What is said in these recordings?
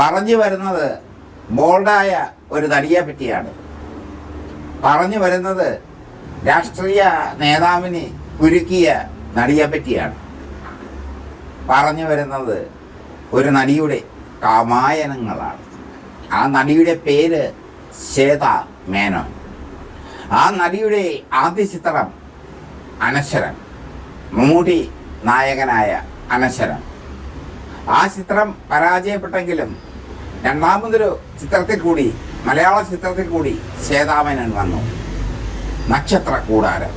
പറഞ്ഞു വരുന്നത് ബോൾഡായ ഒരു നടിയെ പറ്റിയാണ് പറഞ്ഞു വരുന്നത് രാഷ്ട്രീയ നേതാവിനെ കുരുക്കിയ നടിയെ പറ്റിയാണ് പറഞ്ഞു വരുന്നത് ഒരു നടിയുടെ കാമായനങ്ങളാണ്. ആ നടിയുടെ പേര് ശ്വേത മേനോൻ. ആ നടിയുടെ ആദ്യ ചിത്രം അനശ്വരൻ. മമ്മൂട്ടി നായകനായ അനശ്വരൻ. ആ ചിത്രം പരാജയപ്പെട്ടെങ്കിലും രണ്ടാമതൊരു ചിത്രത്തിൽ കൂടി മലയാള ചിത്രത്തിൽ കൂടി ശ്വേതാമേനൻ വന്നു. നക്ഷത്ര കൂടാരം.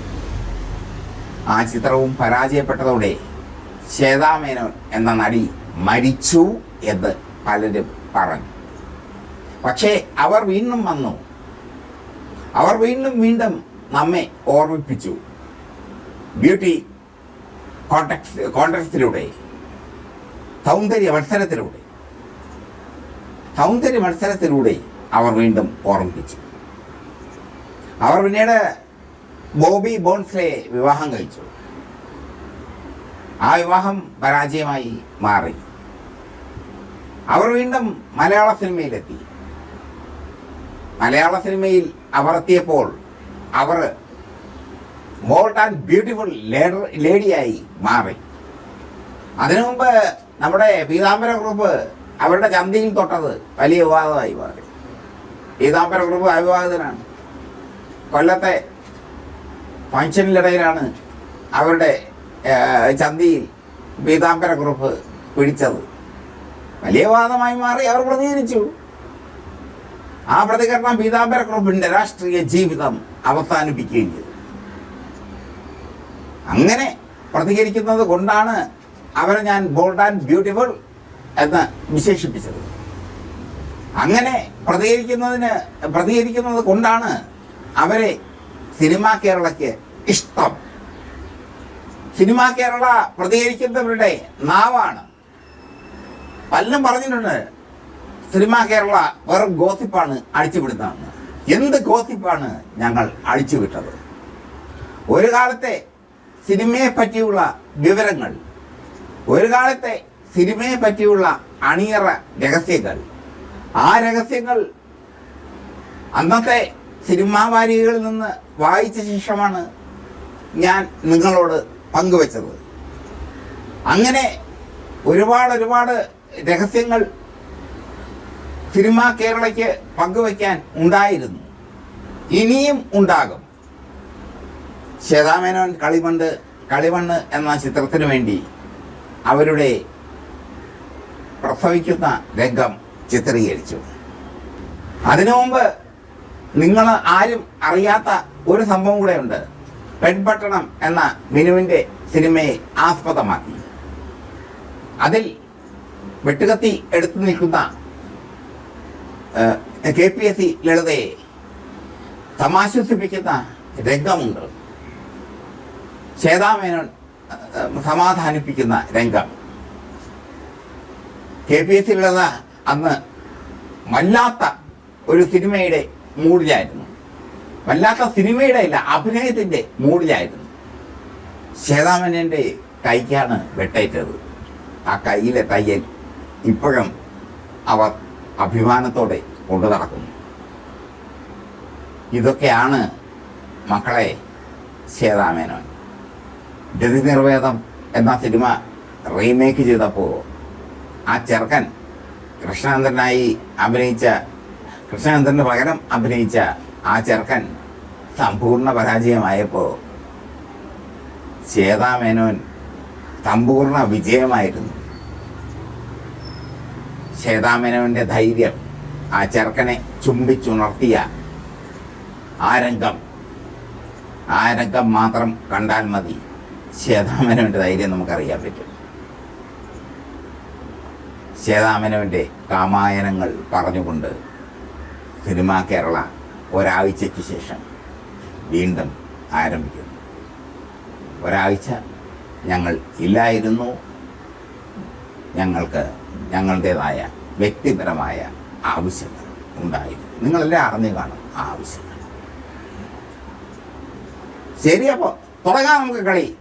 ആ ചിത്രവും പരാജയപ്പെട്ടതോടെ ശ്വേതാമേനോൻ എന്ന നടി മരിച്ചു എന്ന് പലരും പറഞ്ഞു. പക്ഷേ അവർ വീണ്ടും വന്നു. അവർ വീണ്ടും വീണ്ടും നമ്മെ ഓർമ്മിപ്പിച്ചു. ബ്യൂട്ടി കോണ്ടക്സ് കോണ്ടക്സിലൂടെ സൗന്ദര്യ മത്സരത്തിലൂടെ സൗന്ദര്യ മത്സരത്തിലൂടെ അവർ വീണ്ടും ഓർമ്മിപ്പിച്ചു. അവർ പിന്നീട് ബോബി ബോൺസ്ലെ വിവാഹം കഴിച്ചു. ആ വിവാഹം പരാജയമായി മാറി. അവർ വീണ്ടും മലയാള സിനിമയിലെത്തി. മലയാള സിനിമയിൽ അവർ എത്തിയപ്പോൾ അവർ ബോൾഡ് ആൻഡ് ബ്യൂട്ടിഫുൾ ലേഡിയായി മാറി. അതിനു മുമ്പ് നമ്മുടെ പീതാംബര ഗ്രൂപ്പ് അവരുടെ ചന്തയിൽ തൊട്ടത് വലിയ വിവാദമായി മാറി. പീതാംബര ഗ്രൂപ്പ് അവിവാഹിതനാണ് കൊല്ലത്തെ ഫംഗ്ഷനിലിടയിലാണ് അവരുടെ ചന്തയിൽ പീതാംബര ഗ്രൂപ്പ് പിടിച്ചത്. വലിയ വാദമായി മാറി അവർ പ്രതികരിച്ചു. ആ പ്രതികരണം പീതാംബര ഗ്രൂപ്പിന്റെ രാഷ്ട്രീയ ജീവിതം അവസാനിപ്പിക്കുകയും ചെയ്തു. അങ്ങനെ പ്രതികരിക്കുന്നത് കൊണ്ടാണ് അവരെ ഞാൻ ബോൾഡ് ആൻഡ് ബ്യൂട്ടിഫുൾ എന്ന് വിശേഷിപ്പിച്ചത്. അങ്ങനെ പ്രതികരിക്കുന്നതിന് പ്രതികരിക്കുന്നത് കൊണ്ടാണ് അവരെ സിനിമാ കേരളയ്ക്ക് ഇഷ്ടം. സിനിമാ കേരള പ്രതികരിക്കുന്നവരുടെ നാവാണ്. പലരും പറഞ്ഞിട്ടുണ്ട് സിനിമാ കേരള വെറും ഗോസിപ്പാണ് അഴിച്ചുവിടുന്നതെന്ന്. എന്ത് ഗോസിപ്പാണ് ഞങ്ങൾ അഴിച്ചുവിട്ടത്? ഒരു കാലത്തെ സിനിമയെ പറ്റിയുള്ള വിവരങ്ങൾ ഒരു കാലത്തെ സിനിമയെ പറ്റിയുള്ള അണിയറ രഹസ്യങ്ങൾ. ആ രഹസ്യങ്ങൾ അന്നത്തെ സിനിമാ വാരികകളിൽ നിന്ന് വായിച്ച ശേഷമാണ് ഞാൻ നിങ്ങളോട് പങ്കുവച്ചത്. അങ്ങനെ ഒരുപാട് ഒരുപാട് രഹസ്യങ്ങൾ സിനിമാ കേരളയ്ക്ക് പങ്കുവയ്ക്കാൻ ഉണ്ടായിരുന്നു. ഇനിയും ഉണ്ടാകും. ശ്വേതാമേനോൻ കളിമണ്ട് കളിമണ്ണ് എന്ന ചിത്രത്തിനു വേണ്ടി അവരുടെ പ്രസവിക്കുന്ന രംഗം ചിത്രീകരിച്ചു. അതിനു മുമ്പ് നിങ്ങൾ ആരും അറിയാത്ത ഒരു സംഭവം കൂടെ ഉണ്ട് പെൺപട്ടണം എന്ന മിനുവിന്റെ സിനിമയെ ആസ്പദമാക്കി. അതിൽ വെട്ടുകത്തി എടുത്തു നിൽക്കുന്ന കെ പി എസ് സി ലളിതയെ സമാശ്വസിപ്പിക്കുന്ന രംഗമുണ്ട്. ശ്വേതാമേനോൻ സമാധാനിപ്പിക്കുന്ന രംഗം. കെ പി എസ് സി അന്ന് വല്ലാത്ത ഒരു സിനിമയുടെ മൂഡിലായിരുന്നു വല്ലാത്ത സിനിമയുടെ ഇല്ല അഭിനയത്തിന്റെ മൂഡിലായിരുന്നു ശ്വേതാമേനന്റെ കൈക്കാണ് വെട്ടേറ്റത്. ആ കൈയിലെ തയ്യൽ ഇപ്പോഴും അവർ അഭിമാനത്തോടെ കൊണ്ടു നടക്കുന്നു. ഇതൊക്കെയാണ് മക്കളെ ശ്വേതാമേനോൻ. ഗതി നിർവേദം എന്ന സിനിമ റീമേക്ക് ചെയ്തപ്പോൾ ആ ചെറുക്കൻ കൃഷ്ണനന്ദനായി അഭിനയിച്ച കൃഷ്ണാനന്ദന് പകരം അഭിനയിച്ച ആ ചെറുക്കൻ സമ്പൂർണ പരാജയമായപ്പോൾ ശ്വേതാമേനോൻ സമ്പൂർണ വിജയമായിരുന്നു. ശ്വേതാമേനോന്റെ ധൈര്യം ആ ചെറുക്കനെ ചുംബിച്ചുണർത്തിയ ആ രംഗം ആ രംഗം മാത്രം കണ്ടാൽ മതി. ശ്വേതാമേനോന്റെ ധൈര്യം നമുക്കറിയാൻ പറ്റും. ശ്വേതാമേനോന്റെ കാമായനങ്ങൾ പറഞ്ഞുകൊണ്ട് സിനിമാ കേരള ഒരാഴ്ചയ്ക്ക് ശേഷം വീണ്ടും ആരംഭിക്കുന്നു. ഒരാഴ്ച ഞങ്ങൾ ഇല്ലായിരുന്നു. ഞങ്ങൾക്ക് ഞങ്ങളുടേതായ വ്യക്തിപരമായ ആവശ്യങ്ങൾ ഉണ്ടായിരുന്നു. നിങ്ങളെല്ലാം അറിഞ്ഞു കാണും ആവശ്യങ്ങൾ. ശരി അപ്പോൾ തുടങ്ങാം നമുക്ക് കളി.